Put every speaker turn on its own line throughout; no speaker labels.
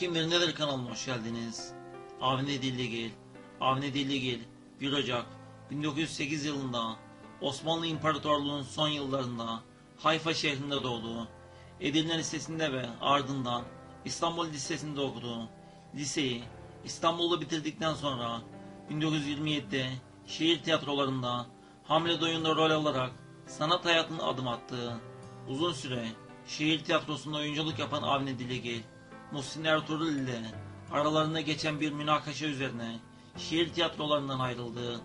Kim bilir nedir kanalıma hoş geldiniz. Avni Dilligil, Avni Dilligil 1 Ocak 1908 yılında Osmanlı İmparatorluğu'nun son yıllarında Hayfa şehrinde doğdu. Edirne Lisesi'nde ve ardından İstanbul Lisesi'nde okudu. Liseyi İstanbul'da bitirdikten sonra 1927'de şehir tiyatrolarında Hamlet oyununda rol alarak sanat hayatına adım attı. Uzun süre şehir tiyatrosunda oyunculuk yapan Avni Dilligil, Muhsin Ertuğrul ile aralarında geçen bir münakaşa üzerine şehir tiyatrolarından ayrıldı.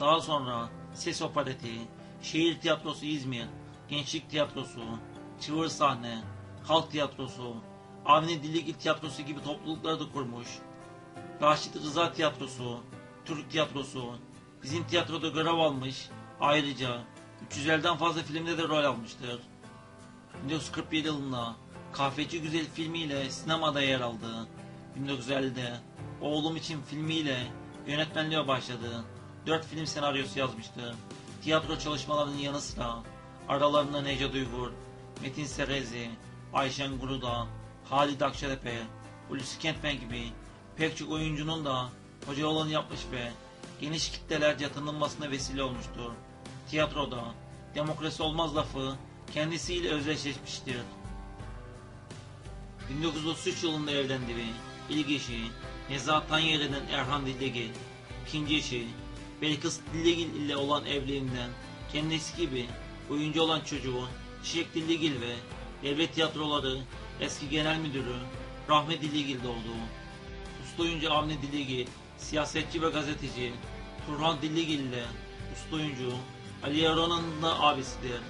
Daha sonra Ses Opereti, Şehir Tiyatrosu İzmir, Gençlik Tiyatrosu, Çıvır Sahne, Halk Tiyatrosu, Avni Dilligil Tiyatrosu gibi toplulukları da kurmuş. Raşit Rıza Tiyatrosu, Türk Tiyatrosu, bizim tiyatroda görev almış. Ayrıca 350'den fazla filmde de rol almıştır. 1947 yılında Kahveci Güzel filmiyle sinemada yer aldı. 1950'de Oğlum için filmiyle yönetmenliğe başladı. 4 film senaryosu yazmıştı. Tiyatro çalışmalarının yanı sıra aralarında Necat Uygur, Metin Serezi, Ayşen Guruda, Halid Akşetepe, Hulusi Kentmen gibi pek çok oyuncunun da hoca yolunu yapmış ve geniş kitlelerce tanınmasına vesile olmuştur. Tiyatroda demokrasi olmaz lafı kendisiyle özdeşleşmiştir. 1933 yılında evlendi ve ilk Nezahat Tanyeli'den Erhan Dilligil, ikinci Belkıs Dilligil ile olan evliliğinden kendisi gibi oyuncu olan çocuğu Çiçek Dilligil ve Devlet Tiyatroları eski genel müdürü Rahmet Dilligil doğdu. Usta oyuncu Avni Dilligil, siyasetçi ve gazeteci Turhan Dilligil ile usta oyuncu Ali Yaron'un da abisidir.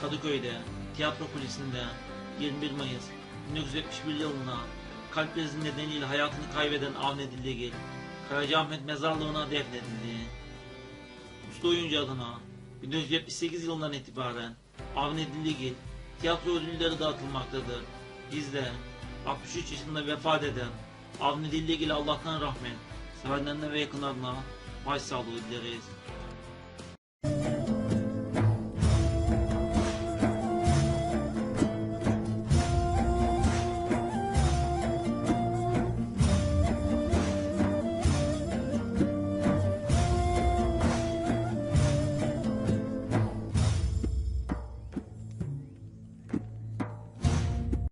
Kadıköy'de tiyatro kulisinde 21 Mayıs 1971 yılında kalp krizi nedeniyle hayatını kaybeden Avni Dilligil, Karacaahmet mezarlığına defnedildi. Usta oyuncu adına 1978 yılından itibaren Avni Dilligil tiyatro ödülleri dağıtılmaktadır. Biz de 63 yaşında vefat eden Avni Dilligil'e Allah'tan rahmet, sevenlerine ve yakınlarına başsağlığı dileriz.